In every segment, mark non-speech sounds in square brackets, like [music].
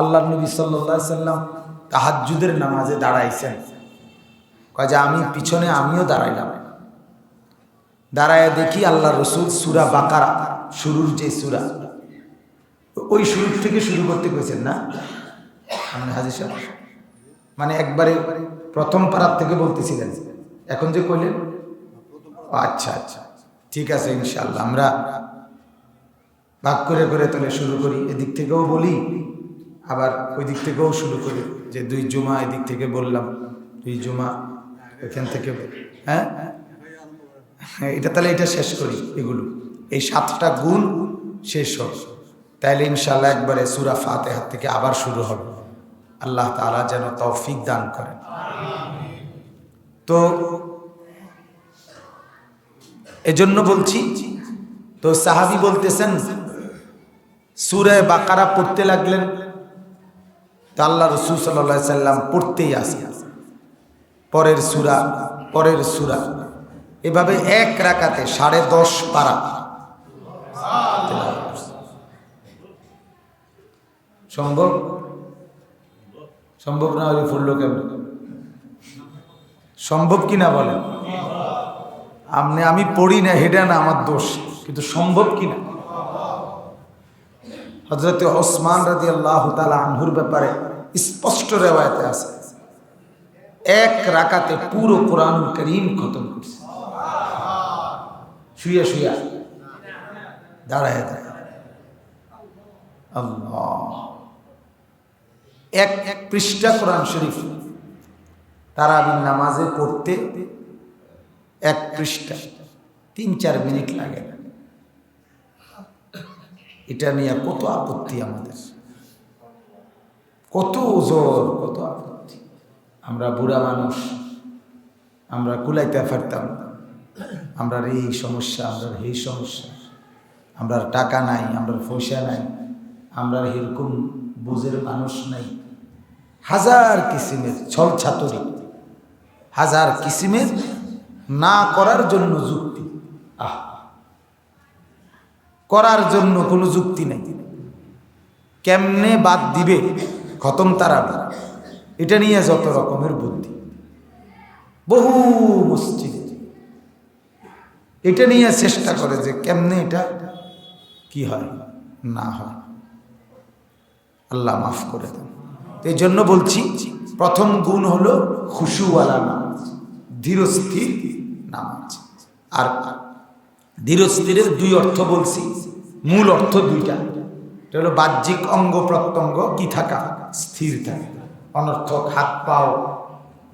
আল্লাহ নবী সাল্লা সাল্লাম তাহাজ্জুদের নামাজে দাঁড়াইছেন। কয় যে আমি পিছনে আমিও দাঁড়াইলাম। দাঁড়ায় দেখি আল্লাহ রসুল সুরা বাকারা, শুরুর যে সুরা, ওই শুরু থেকে শুরু করতে কইছেন না? মানে হাজির সাহেব মানে একবারে প্রথম পাড়ার থেকে বলতেছিলেন। এখন যে কইলেন? আচ্ছা আচ্ছা ঠিক আছে ইনশাল্লাহ আমরা ভাগ করে করে তাহলে শুরু করি। এদিক থেকেও বলি আবার ওই দিক থেকেও শুরু করি, যে দুই জুমা এদিক থেকে বললাম, দুই জুমা এখান থেকে হ্যাঁ? এটা তাহলে এটা শেষ করি এগুলো। এই সাতটা গুণ শেষ হোক। তাইলে ইনশাল্লাহ একবারে সুরা ফাতেহার থেকে আবার শুরু হবে। আল্লাহ তালা যেন তৌফিক দান করেন। তো এজন্য বলছি, তো সাহাবি বলতেছেন, সুরে বাকারা পড়তে লাগলেন। তো আল্লাহ রসুল সাল্লাহ সাল্লাম পড়তেই আসে। পরের সুরা পরের সুরা। এভাবে এক রাকাতে সাড়ে দশ পারা। সম্ভব? সম্ভব না হলে ফুললো কেমন? সম্ভব কি না বলেন? আপনি, আমি পড়ি না, হেডা না, আমার দোষ। কিন্তু সম্ভব কি না? হজরত ওসমান রাজি আল্লাহ তালা আনহুর ব্যাপারে স্পষ্ট রেওয়ায়তে আছে। এক রাকাতে পুরো কোরআন করিম খতম করছে। শুয়ে শুয়া দাঁড়ায় দাঁড়ায়। এক এক পৃষ্ঠা কোরআন শরীফ তারাবির নামাজে পড়তে এক পৃষ্ঠা, তিন চার মিনিট লাগে না। এটা নিয়ে কত আপত্তি আমাদের। কত ওজোর কত আপত্তি। আমরা বুড়া মানুষ, আমরা কুলাইতে পারতাম না। আমরা এই সমস্যা, আমরা এই সমস্যা। আমরা টাকা নাই, আমরা পয়সা নাই, আমরা এরকম বুঝের মানুষ নাই। হাজার কিসিমের ছল ছাতরি, হাজার কিসিমের না করার জন্য যুক্তি। আহ! করার জন্য কোনো যুক্তি নেই। কেমনে বাদ দিবে? খতম তারা এটা নিয়ে যত রকমের বুদ্ধি। বহু মসজিদে। এটা নিয়ে চেষ্টা করে যে কেমনে এটা কি হয়, না হয়। আল্লাহ মাফ করে দেন। এই জন্য বলছি, প্রথম গুণ হলো খুশুওয়ালা নামাজ, ধীরস্থির নামাজ। আর ধীরস্থিরের দুই অর্থ বলছি। মূল অর্থ দুইটা। এটা হলো বাহ্যিক অঙ্গ, প্রত্যঙ্গ কি থাকা স্থির থাকা অনর্থক হাত, পাও,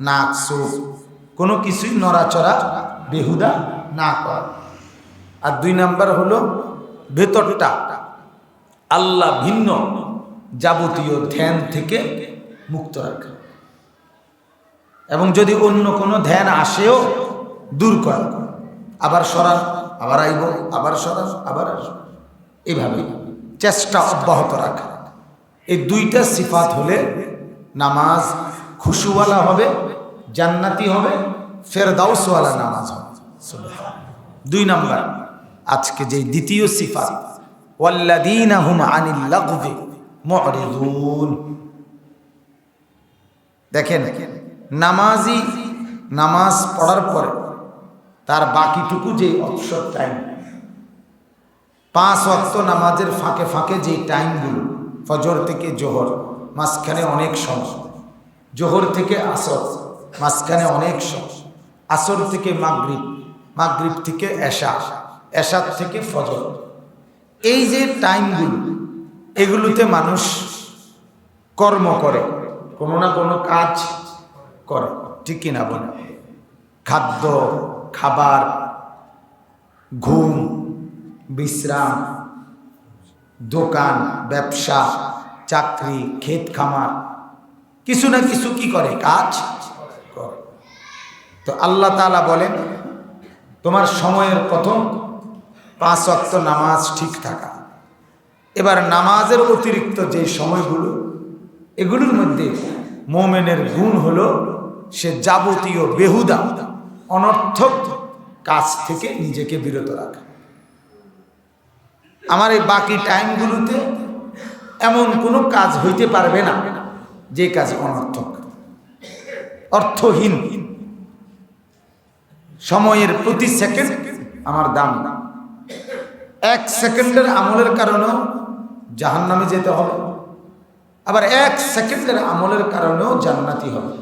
নাক, চোখ। কোনো কিছুই নড়াচড়া, বেহুদা না করা। আর দুই নাম্বার হলো ভেতরটা আল্লাহ ভিন্ন, যাবতীয় ধ্যান থেকে মুক্ত রাখা। এবং যদি অন্য কোনো ধ্যান আসেও দূর করা। আবার সরান। আবার আইব, আবার সরাস আবার আসব এভাবে চেষ্টা অব্যাহত রাখা। এই দুইটা সিফাত হলে নামাজ খুশুওয়ালা হবে, জান্নাতি হবে, ফেরদাউসওয়ালা নামাজ হবে। দুই নাম্বার, আজকে যে দ্বিতীয় সিফাত মুরিদুন দেখেন, নামাজি নামাজ পড়ার পরে তার বাকিটুকু যে অবসর টাইম পাঁচ অক্ত নামাজের ফাঁকে ফাঁকে যে টাইমগুলো ফজর থেকে জোহর, মাঝখানে অনেক সময়। জোহর থেকে আসর, মাঝখানে অনেক সময়। আসর থেকে মাগরিব মাগরিব থেকে এশা, এশার থেকে ফজর। এই যে টাইমগুলো এগুলোতে মানুষ কর্ম করে, কোনো না কোনো কাজ করে, ঠিক কিনা বলে? খাদ্য খাবার, ঘুম, বিশ্রাম, দোকান, ব্যবসা, চাকরি, ক্ষেত খামার, কিছু না কিছু কি করে? কাজ করে। তো আল্লাহ তালা বলেন, তোমার সময়ের প্রথম পাঁচ অক্ত নামাজ ঠিক থাকা। এবার নামাজের অতিরিক্ত যে সময়গুলো, এগুলোর মধ্যে মোমেনের গুণ হলো সে যাবতীয় বেহুদা। অনর্থক কাজ থেকে নিজেকে বিরত রাখা। আমার এই বাকি টাইমগুলোতে এমন কোনো কাজ হইতে পারবে না যে কাজ অনর্থক। অর্থহীন। সময়ের প্রতি সেকেন্ড আমার দাম না। এক সেকেন্ডের আমলের কারণেও জাহান নামে যেতে হবে। আবার এক সেকেন্ডের আমলের কারণেও জান্নাতি হবে।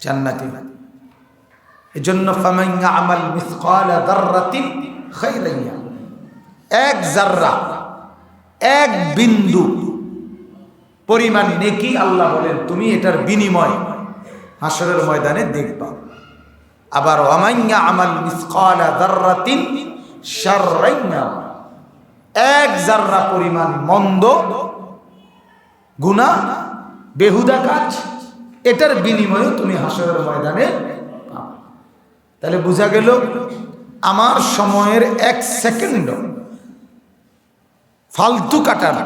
জান্নাতি। এজন্য ফামাইয়া আমাল মিসকালা দাররাতিন খাইরাইয়া এক জাররা এক বিন্দু পরিমাণ নেকি আল্লাহ বলেন, তুমি এটার বিনিময় হাসরের ময়দানে দেখবা আবার ওয়ামাইয়া আমাল মিসকালা দাররাতিন শাররাইয়া এক জাররা পরিমাণ মন্দ গুণা বেহুদা কাজ, এটার বিনিময়ে তুমি হাসরের ময়দানে। তাহলে বোঝা গেল আমার সময়ের এক সেকেন্ড ফালতু কাটার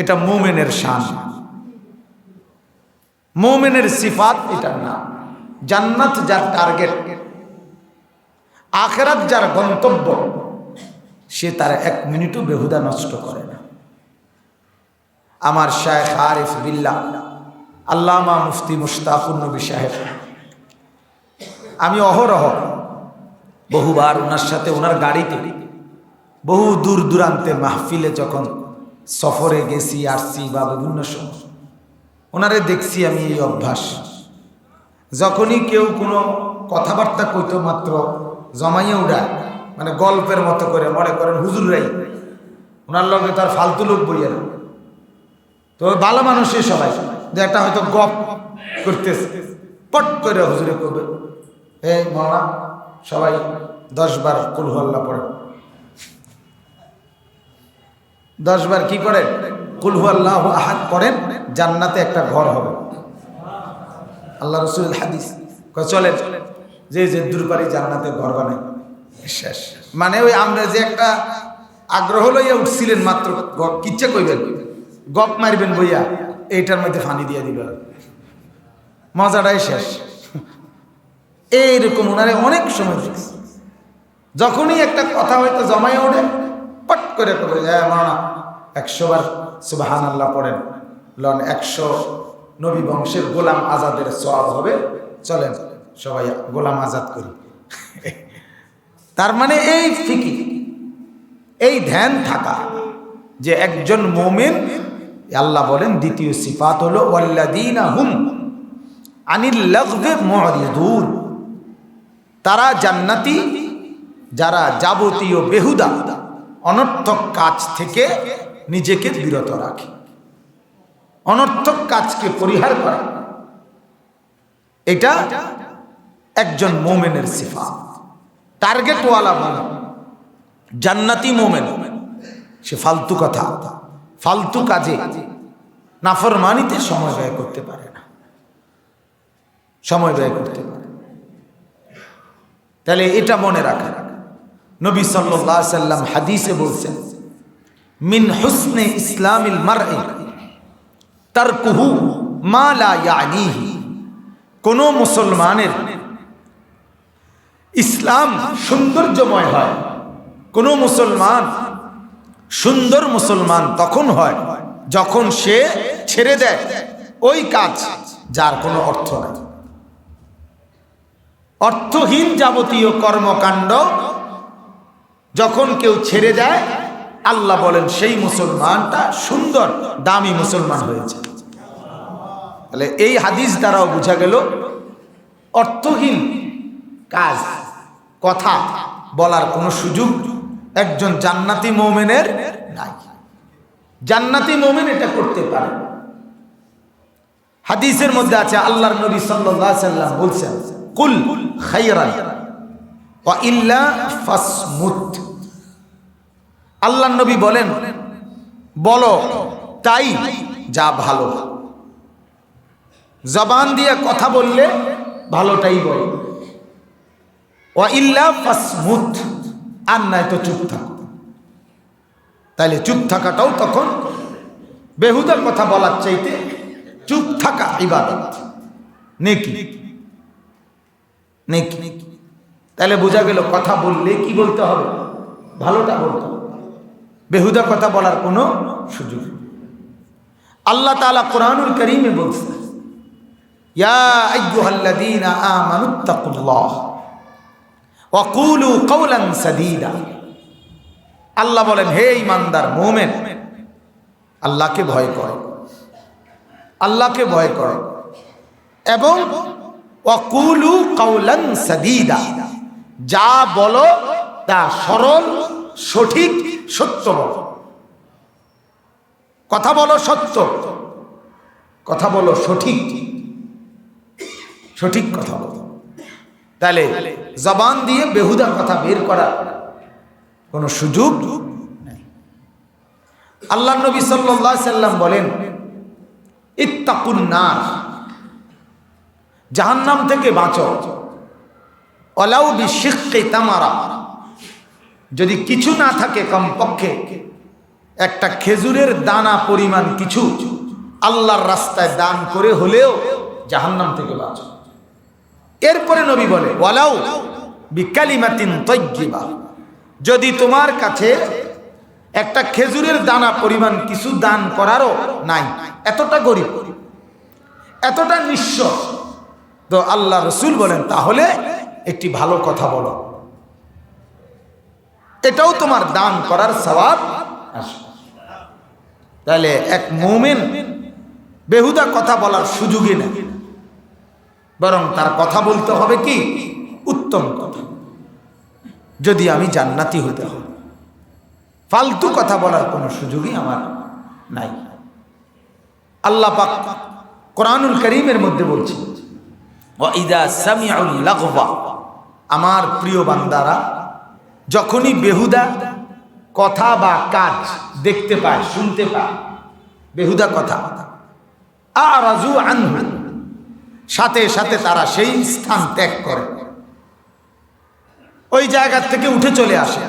এটা মোমেনের শান। মোমেনের সিফাত এটা না। জান্নাত যার টার্গেট আখেরাত যার গন্তব্য, সে তার এক মিনিটও বেহুদা নষ্ট করে না। আমার শায়েখ আরিফ বিল্লাহ, আল্লামা মুফতি মুস্তাফুর নবী সাহেব, আমি অহরহ বহুবার ওনার সাথে ওনার গাড়িতে, বহু দূর দূরান্তে মাহফিলে যখন সফরে গেছি, আসছি বা বিভিন্ন সময়, ওনারে দেখছি আমি এই অভ্যাস। যখনই কেউ কোনো কথাবার্তা কইতো মাত্র জমাইয়ে উড়ায় মানে গল্পের মতো করে, মনে করেন হুজুররাই, ওনার লগে তার ফালতু লোক বইয়া না। তো ভালো মানুষই সবাই, যে একটা হয়তো গপ করতেছে, পট করে হুজুরে করবে এই মরা সবাই দশ বার কুলহল্লা পড়ে। দশ বার কি করেন কুলহু আল্লাহ আহাদ পড়েন জান্নাতে একটা ঘর হবে। আল্লাহ রসুল হাদিস চলেন, যে যে দূরবাড়ি জান্নাতে ঘর বানাই। শেষ। মানে ওই আমরা যে একটা আগ্রহ লইয়া উঠছিলেন মাত্র কিচ্ছা কইবেন? গপ মারবেন বইয়া, এইটার মধ্যে ফানি দিয়ে দিবেন। মজাটাই শেষ। এইরকম ওনারে অনেক সময় যখনই একটা কথা হয়তো জমাই ওঠে পট করে করে হ্যাঁ মানা একশো বার সুবাহান আল্লাহ পড়েন। লন একশো নবী বংশের গোলাম আজাদের সব হবে, চলেন সবাই গোলাম আজাদ করি। [laughs] তার মানে এই ফিকি, এই ধ্যান থাকা যে একজন মোমেন, আল্লাহ বলেন, দ্বিতীয় সিফাত হলো হুম আনিল তারা জান্নাতি যারা যাবতীয় বেহুদা, অনর্থক কাজ থেকে নিজেকে বিরত রাখে। অনর্থক কাজকে পরিহার করে, এটা একজন মোমেনের সিফা টার্গেটওয়ালা মোমেন জান্নাতি মোমেন, সে ফালতু কথা, ফালতু কাজে নাফরমানিতে সময় ব্যয় করতে পারে না। সময় ব্যয় করতে পারে। তাহলে এটা মনে রাখা। নবী সাল্লাম হাদিসে বলছেন, মিন হুসনে ইসলামিল মারএ তার কুহু মা লা কোন মুসলমানের ইসলাম সৌন্দর্যময় হয়, কোন মুসলমান সুন্দর মুসলমান তখন হয়, যখন সে ছেড়ে দেয় ওই কাজ যার কোনো অর্থ নাই। অর্থহীন যাবতীয় কর্মকাণ্ড যখন কেউ ছেড়ে দেয় আল্লাহ বলেন, সেই মুসলমানটা সুন্দর, দামি মুসলমান হয়েছে। তাহলে এই হাদিস দ্বারাও বোঝা গেল, অর্থহীন কাজ, কথা বলার কোনো সুযোগ একজন জান্নাতি মোমেনের নাই। জান্নাতি মোমেন এটা করতে পারে। হাদিসের মধ্যে আছে, আল্লাহর নবী সাল্লাম বলছেন, কুল ওয়া ইল্লা ফাসমুত। আল্লাহর নবী বলেন, বলো, তাই যা ভালো। জবান দিয়ে কথা বললে ভালোটাই বলো। ইল্লা ফাসমুত, আর নাই তো চুপ থাকো। তাইলে চুপ থাকাটাও তখন বেহুদার কথা বলার চাইতে চুপ থাকা ইবাদত। নেকি? নেকি? তাহলে বোঝা গেল, কথা বললে কি বলতে হবে? ভালোটা বলতে বেহুদা কথা বলার কোনো সুযোগ। আল্লাহ তালা কোরআনুল করিমে বলছে আইয়ুহাল্লাযীনা আমানুত্তাকুল্লাহ ওয়া কুলু কওলান সাদীদা। আল্লাহ বলেন, হে ইমানদার মুমিন, আল্লাহকে ভয় করো। আল্লাহকে ভয় করো। এবং ওয়াকুলু কাউলান সদিদা। যা বলো তা সরল, সঠিক সত্য বলো। কথা বলো সত্য। কথা বলো সঠিক। সঠিক কথা বলো। তাহলে জবান দিয়ে বেহুদা কথা বের করা কোনো সুযোগ আল্লাহ নবী আলাইহি সাল্লাম বলেন, ইত্তাকুন নার, জাহান্নাম থেকে বাঁচো। অলাউ বিশিক্ষে তামারা। যদি কিছু না থাকে কমপক্ষে একটা খেজুরের দানা পরিমাণ কিছু আল্লাহর রাস্তায় দান করে হলেও জাহান্নাম থেকে বাঁচো। এরপরে নবী বলে, ওয়ালাউ বিকালিমাতিন তৈজিবা যদি তোমার কাছে একটা খেজুরের দানা পরিমাণ কিছু দান করারও নাই, এতটা গরিব, এতটা নিঃস্ব, তো আল্লাহ রসুল বলেন, তাহলে একটি ভালো কথা বলো। এটাও তোমার দান করার স্বভাব তাহলে এক মোমেন বেহুদা কথা বলার সুযোগই নেই। বরং তার কথা বলতে হবে কি? উত্তম কথা। যদি আমি জান্নাতি হতে হবে ফালতু কথা বলার কোনো সুযোগই আমার নাই। আল্লাহ পাক কোরআনুল করিমের মধ্যে বলছি আমার প্রিয় বান্দারা যখনই বেহুদা কথা বা কাজ দেখতে পায়, শুনতে পায়, বেহুদা কথা, আরাজু আনহু, সাথে সাথে তারা সেই স্থান ত্যাগ করে। ওই জায়গা থেকে উঠে চলে আসে।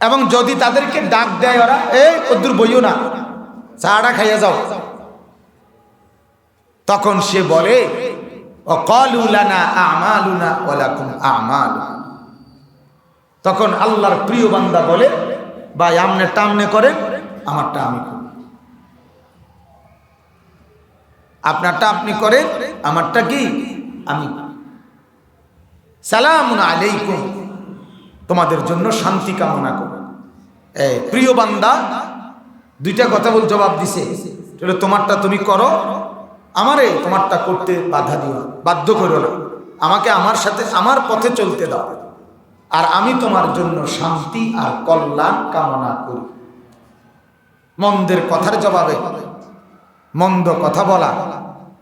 এবং যদি তাদেরকে ডাক দেয় ওরা, এই কদ্দুর বইও না, চাটা খাইয়া যাও। তখন সে বলে আমালুনা ওলাকুম আমাল তখন আল্লাহর প্রিয় বান্দা বলে বা আমনে টামনে করেন, আমারটা আমি করি। আপনারটা আপনি করেন, আমারটা কি? আমি সালামুন আলাইকুম। তোমাদের জন্য শান্তি কামনা করো। প্রিয় বান্দা, দুইটা কথা বল জবাব দিছে। তাহলে তোমারটা তুমি করো, আমারে তোমারটা করতে বাধা দিও বাধ্য করো না। আমাকে আমার সাথে, আমার পথে চলতে দাও। আর আমি তোমার জন্য শান্তি আর কল্যাণ কামনা করি। মন্দের কথার জবাবে, মন্দ কথা বলা,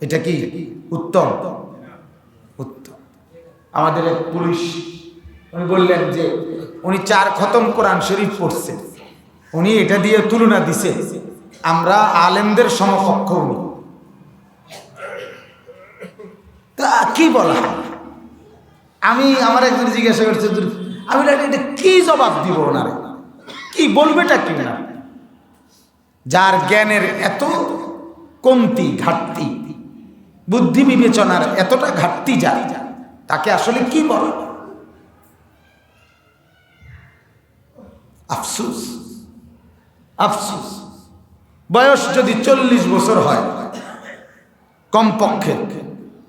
এটা কি উত্তম? উত্তম। আমাদের এক পুলিশ, উনি বললেন যে, উনি চার খতম কোরআন শরীফ পড়ছে। উনি এটা দিয়ে তুলনা দিছে, আমরা আলেমদের সমকক্ষ উনি। তা কি বলা আমি আমার একজন জিজ্ঞাসা করছে আমি এটা কি জবাব দিব ওনারে? কি বলবেটা কি না? যার জ্ঞানের এত কমতি, ঘাটতি, বুদ্ধি বিবেচনার এতটা ঘাটতি যায় তাকে আসলে কি বলা? আফসুস। আফসুস। বয়স যদি চল্লিশ বছর হয়, কমপক্ষে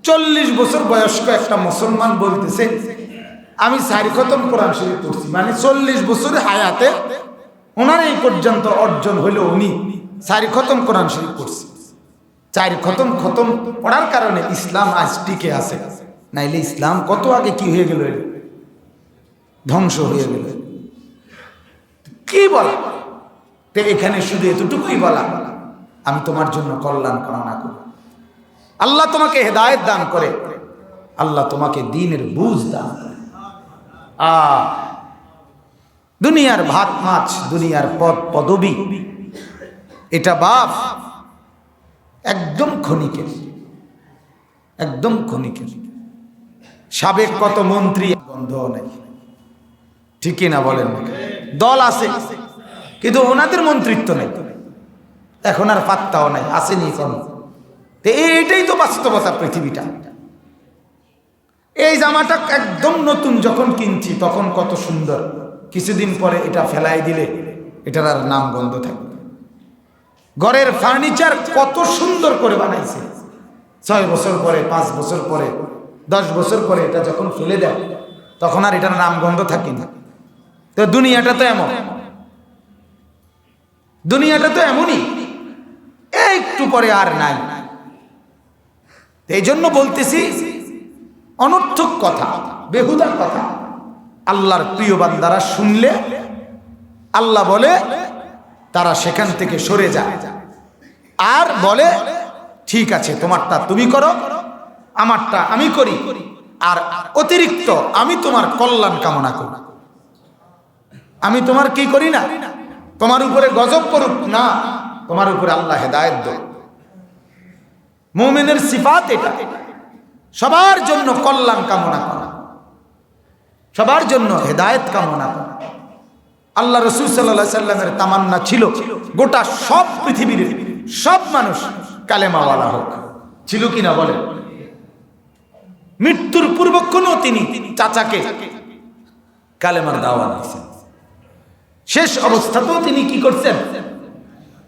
চল্লিশ বছর বয়স্ক একটা মুসলমান বলতেছে, আমি সারি খতম কোরআন শরীফ পড়ছি। মানে চল্লিশ বছরে হায়াতে ওনার এই পর্যন্ত অর্জন হইল উনি সারি খতম কোরআন শরীফ পড়ছি। চার খতম খতম পড়ার কারণে ইসলাম আজ টিকে আছে। নাইলে ইসলাম কত আগে কি হয়ে গেল? ধ্বংস হয়ে গেল। কি বলা? তো এখানে শুধু এতটুকুই বলা, আমি তোমার জন্য কল্যাণ কামনা করি আল্লাহ তোমাকে হেদায়েত দান করে। আল্লাহ তোমাকে দিনের বুঝ দান করে। আ, দুনিয়ার ভাত মাছ, দুনিয়ার পদ পদবী, এটা বাপ একদম ক্ষণিকের। একদম ক্ষণিকের। সাবেক কত মন্ত্রী বন্ধ নেই। ঠিকই না বলেন? দল আছে, কিন্তু ওনাদের মন্ত্রিত্ব নেই। এখন আর পাত্তাও নাই, আসেনি এখন তো এইটাই তো বাস্তবতা পৃথিবীটা। এই জামাটা একদম নতুন যখন কিনছি, তখন কত সুন্দর। কিছুদিন পরে এটা ফেলাই দিলে এটার আর নাম গন্ধ থাকবে ঘরের ফার্নিচার কত সুন্দর করে বানাইছে। ছয় বছর পরে, পাঁচ বছর পরে, দশ বছর পরে এটা যখন ফেলে দেয়, তখন আর এটার নাম গন্ধ থাকে না। তো দুনিয়াটা তো এমন। দুনিয়াটা তো এমনই। একটু পরে আর নাই। এই জন্য বলতেছি, অনর্থক কথা বেহুদার কথা, আল্লাহর প্রিয় বান্দারা শুনলে, আল্লাহ বলে, তারা সেখান থেকে সরে যায় আর বলে, ঠিক আছে, তোমারটা তুমি করো, আমারটা আমি করি, আর অতিরিক্ত আমি তোমার কল্যাণ কামনা করি। আমি তোমার কি করি না? তোমার উপরে গজব করুক না, তোমার উপরে আল্লাহ হেদায়ত দেয়। মোমেনের সিফাত এটা। সবার জন্য কল্যাণ কামনা করা। সবার জন্য হেদায়েত কামনা করা। আল্লাহ রসুল সাল্লাহ সাল্লামের তামান্না ছিল, গোটা সব পৃথিবীর সব মানুষ কালেমাওয়ালা হোক। ছিল কিনা বলেন? মৃত্যুর পূর্বক্ষণও তিনি চাচাকে কালেমার দাওয়া দিয়েছেন। শেষ অবস্থাতেও তিনি কি করছেন?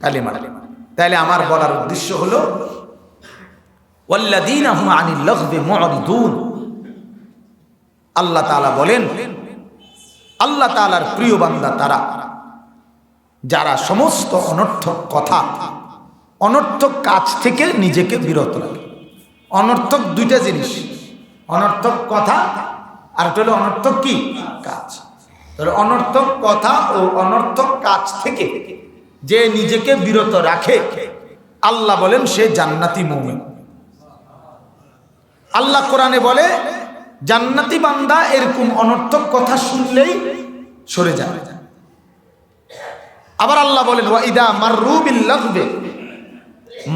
কালেমার তাহলে আমার বলার উদ্দেশ্য হলো আল্লাহ তাআলা বলেন, আল্লাহ তাআলার প্রিয় বান্দা তারা, যারা সমস্ত অনর্থক কথা, অনর্থক কাজ থেকে নিজেকে বিরত রাখে। অনর্থক দুইটা জিনিস, অনর্থক কথা আর একটা হলো অনর্থক কি? কাজ। অনর্থক কথা ও অনর্থক কাজ থেকে যে নিজেকে বিরত রাখে, আল্লাহ বলেন সে জান্নাতি মুমিন। আল্লাহ কোরআনে বলে, জান্নাতি বান্দা এরকম অনর্থক কথা শুনলেই সরে যায়। আবার আল্লাহ বলেন ওয়াইদা মাররু বিল লাগবে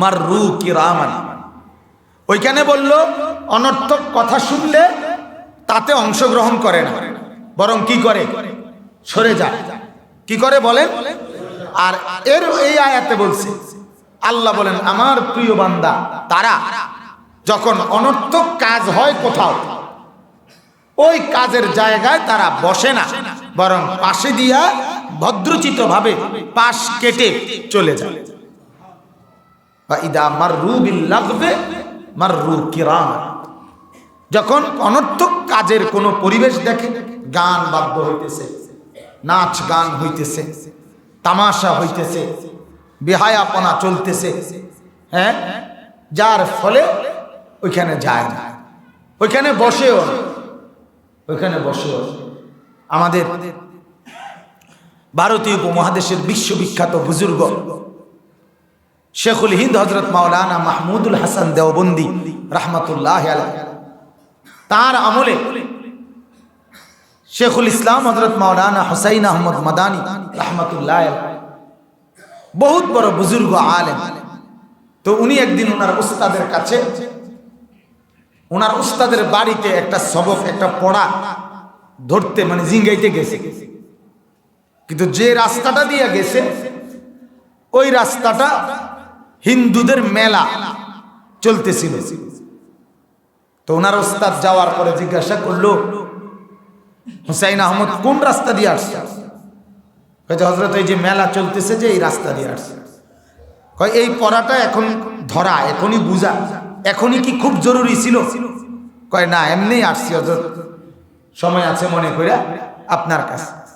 মাররু কিরামান। ওইখানে বলল, অনর্থক কথা শুনলে তাতে অংশগ্রহণ করে না, বরং কি করে? সরে যায়। কি করে বলেন আর এর এই আয়াতে বলছে, আল্লাহ বলেন, আমার প্রিয় বান্দা, তারা যখন অনর্থক কাজ হয় কোথাও, ওই কাজের জায়গায় তারা বসে না, বরং পাশে দিয়া ভদ্রচিত ভাবে পাশ কেটে চলে যায়। বা ইদা মার লাগবে মার যখন অনর্থক কাজের কোনো পরিবেশ দেখে, গান বাদ্য হইতেছে, নাচ গান হইতেছে, তামাশা হইতেছে, বেহায়াপনা চলতেছে হ্যাঁ যার ফলে ওইখানে যায় না। ওইখানে বসেও ওইখানে বসেও আমাদের ভারতীয় উপমহাদেশের বিশ্ববিখ্যাত বুজুর্গ শেখুল হিন্দ হজরত মাওলানা মাহমুদুল হাসান দেওবন্দি রহমতুল্লাহ তার আমলে শেখুল ইসলাম হজরত মাওলানা হুসাইন আহমদ মাদানী রহমতুল্লাহ বহুত বড় বুজুর্গ আলেম। তো উনি একদিন ওনার উস্তাদের কাছে ওনার উস্তাদের বাড়িতে একটা সবক, একটা পড়া ধরতে মানে জিঙ্গাইতে গেছে। কিন্তু যে রাস্তাটা দিয়ে গেছে, ওই রাস্তাটা হিন্দুদের মেলা চলতেছিল। তো ওনার ওস্তাদ যাওয়ার পরে জিজ্ঞাসা করল, হুসাইন আহমদ, কোন রাস্তা দিয়ে আসছে কয়েছে হজরত এই যে মেলা চলতেছে যে, এই রাস্তা দিয়ে আসছে কয়, এই পড়াটা এখন ধরা, এখনই বুঝা। এখনই কি খুব জরুরি ছিল? কয়, না এমনি আসছি হজরত। সময় আছে মনে করে আপনার কাছে।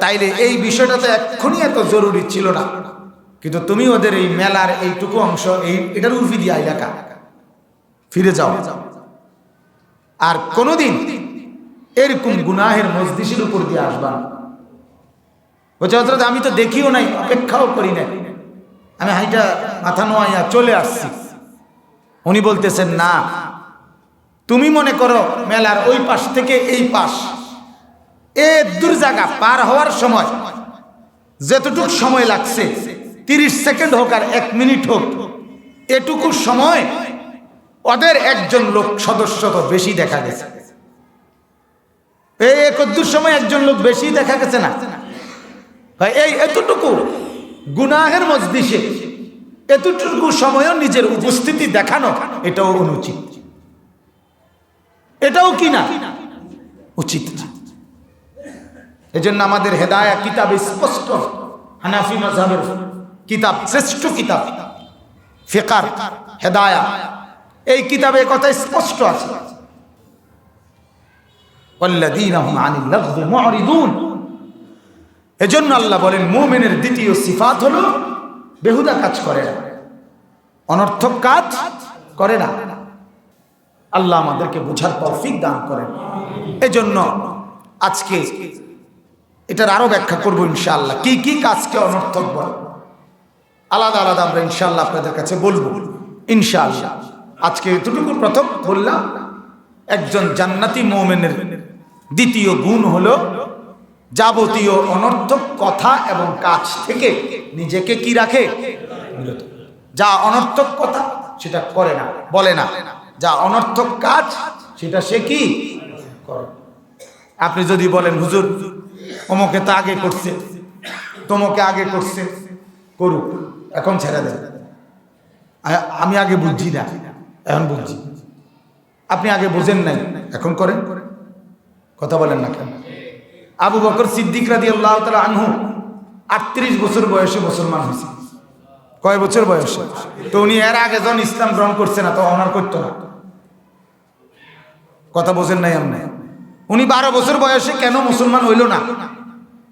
তাইলে এই বিষয়টা তো এক্ষুনি এত জরুরি ছিল না। কিন্তু তুমি ওদের এই মেলার এইটুকু অংশ, এই, এটার উর্ফি দিয়া এলাকা ফিরে যাও। আর কোনোদিন এরকম গুনাহের মসজিষের উপর দিয়ে আসবা না। বলছে, হজরত, আমি তো দেখিও নাই, অপেক্ষাও করি নাই। আমি হাইটা মাথা নোয়াইয়া চলে আসছি। উনি বলতেছেন, না, তুমি মনে করো মেলার ওই পাশ থেকে এই পাশ। এ দূর জায়গা পার হওয়ার সময় যতটুক সময় লাগছে, তিরিশ সেকেন্ড হোক আর এক মিনিট হোক, এটুকু সময় ওদের একজন লোক সদস্য তো বেশি দেখা গেছে। এই একদ্দুর সময় একজন লোক বেশি দেখা গেছে না? এই এতটুকু গুনাহের মজদিসে এতটুকু সময়ও নিজের উপস্থিতি দেখানো এটাও অনুচিত। এটাও কি না? উচিত না। এজন্য আমাদের হেদায়া কিতাব স্পষ্ট। হানাফি মজাবের কিতাব, শ্রেষ্ঠ কিতাব। ফেকার, হেদায়া। এই কিতাবে কথা স্পষ্ট আছে। এজন্য আল্লাহ বলেন, মোমেনের দ্বিতীয় সিফাত হলো বেহুদা কাজ করে না, অনর্থক কাজ করে না। আল্লাহ আমাদেরকে বোঝার তৌফিক দান করেন। এজন্য আজকে এটার আরও ব্যাখ্যা করব ইনশাআল্লাহ। কি কি কাজকে অনর্থক বলে? আলাদা আলাদা আমরা ইনশাআল্লাহ আপনাদের কাছে বলব। ইনশাআল্লাহ। আজকে এতটুকু প্রথম বললাম একজন জান্নাতি মোমেনের দ্বিতীয় গুণ হলো যাবতীয় অনর্থক কথা এবং কাজ থেকে নিজেকে কি রাখে? যা অনর্থক কথা সেটা করে না বলে না। যা অনর্থক কাজ সেটা সে কি? করে। আপনি যদি বলেন হুজুর অমুকে তো আগে করছে তোমাকে আগে করছে করুক এখন ছেড়ে দেন। আমি আগে বুঝছি না এখন বুঝছি আপনি আগে বুঝেন নাই এখন করেন? কথা বলেন না কেন? আবু বকর সিদ্দিক রাদি আল্লাহ তালা আনহু আটত্রিশ বছর বয়সে মুসলমান হয়েছে। কয় বছর বয়সে? তো উনি এর আগে যখন ইসলাম গ্রহণ করছে না তো অনার করতো না। কথা বোঝেন নাই আপনি? উনি বারো বছর বয়সে কেন মুসলমান হইল না?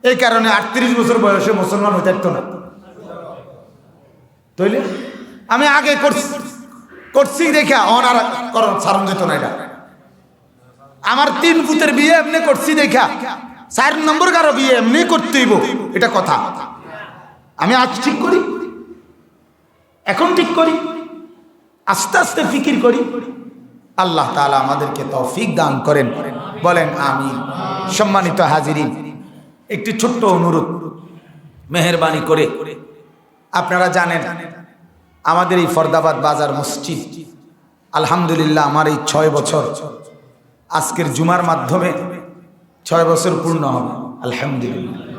এই কারণে আটত্রিশ বছর বয়সে মুসলমান হইতে পারতো না। তৈলে? আমি আগে করছি করছি দেখে অনার করণ সারণ যেত না এটা। আমার তিন পুতের বিয়ে এমনি করছি দেখা। চার নম্বর কারও বিয়ে এমনি করতে হইব, এটা কথা। আমি আজ ঠিক করি? এখন ঠিক করি? আস্তে আস্তে ফিকির করি? আল্লাহ তাআলা আমাদেরকে তৌফিক দান করেন। বলেন আমি সম্মানিত হাজিরি একটি ছোট্ট অনুরোধ, মেহরবানি করে। আপনারা জানেন, আমাদের এই ফরদাবাদ বাজার মসজিদ, আলহামদুলিল্লাহ আমার এই ছয় বছর, আজকের জুমার মাধ্যমে ছয় বছর পূর্ণ হবে আলহামদুলিল্লাহ।